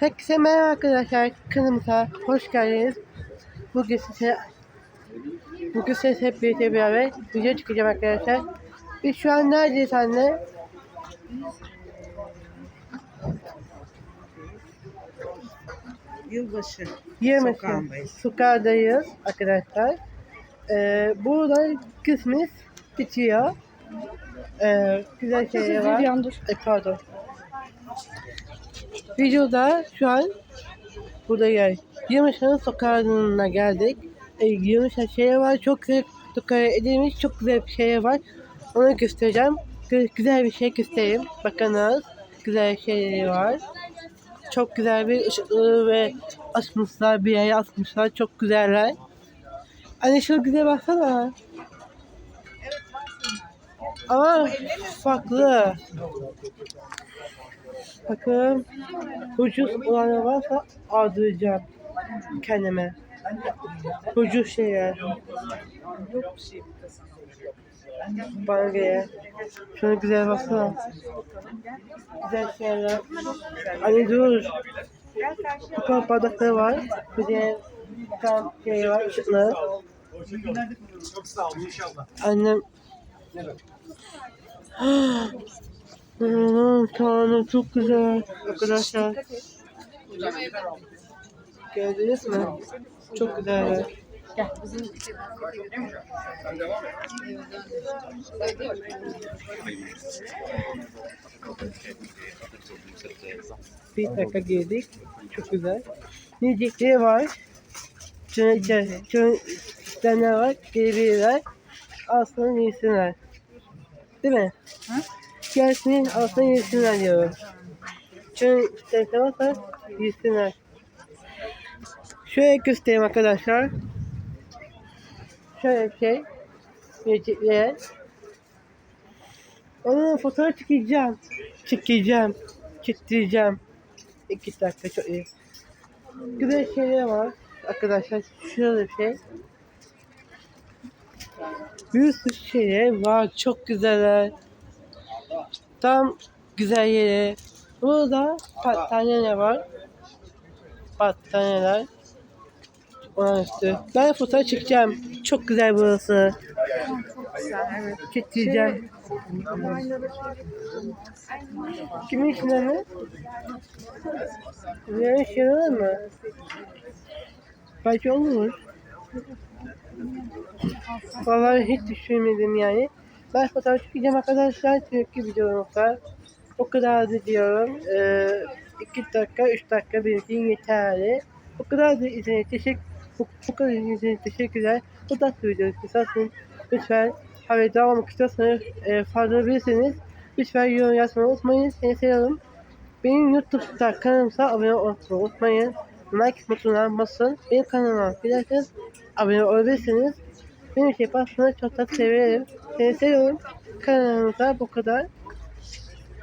Herkese merhaba arkadaşlar. Kanalımıza hoş geldiniz. Bugün size Bugün size hep birlikte beraber video çıkacağım arkadaşlar. Biz şu an neredeyiz anne? Yılbaşı. Yemesin. Sokağındayız. Sokağındayız arkadaşlar. Ee, burada kısmımız bitiyor. Ee, güzel şeyler var. E, pardon. Videoda şu an burada yer. Yılbaşı'nın sokağına geldik. E, Yılbaşı şey var. Çok güzel dekore edilmiş. Çok güzel bir şey var. Onu göstereceğim. Gü- Güzel bir şey göstereyim. Bakınız. Güzel şeyleri var. Çok güzel bir ışıklı ve asmışlar bir yere asmışlar. Çok güzeller. Anne şu güzel baksana. Ama farklı. Bakın ucuz olanı varsa aldıracağım kendime. Ucuz şeyler. Şey. Göre. Şuna güzel baksana. Güzel şeyler. Anne dur. Kupa bardakları var. De tam şey var inşallah. Annem Aman tanrım çok güzel arkadaşlar. Gördünüz mü? Çok güzel. Bir dakika girdik. Çok güzel. Yiyecekleri var. Şöyle şöyle tane var. Gelebilirler. Aslında yesinler. Değil mi? Gelsin aslında yesinler diyorum. Şöyle istersen varsa yesinler. Şöyle göstereyim arkadaşlar. Şöyle bir şey. Yiyecekler. Onun fotoğraf çekeceğim. Çekeceğim. Çektireceğim. İki dakika çok iyi. Güzel şeyler var. Arkadaşlar şöyle bir şey. Bir sürü şeyler var. Çok güzeller. Tam güzel yeri. Burada battaniyeler var. Battaniyeler. Onun üstü. Ben fotoğraf çekeceğim. Çok güzel burası. Çekeceğim. Kimin içinde mi? Yarın şey olur mu? Belki olur. Vallahi hiç düşünmedim yani. Ben fotoğraf çekeceğim arkadaşlar. Çünkü videomuzda o kadar da diyorum. Ee, 2 dakika, 3 dakika benim için yeterli. O kadar da izlediğiniz teşekkür bu, bu kadar izlediğiniz teşekkürler. Bu tarz videoyu isterseniz lütfen haberi devam olmak istiyorsanız e, fazla bilirseniz lütfen yorum yazmayı unutmayın. Seni seviyorum. Benim YouTube'da kanalımıza abone olmayı unutmayın. Like butonuna basın. Benim kanalıma giderseniz abone olabilirsiniz. Benim şey yaparsanız çok da severim. Seni seviyorum. Kanalımıza bu kadar.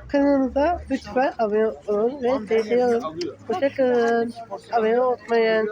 Kanalımıza lütfen abone olun ve seviyorum. Hoşçakalın. Abone olmayı unutmayın.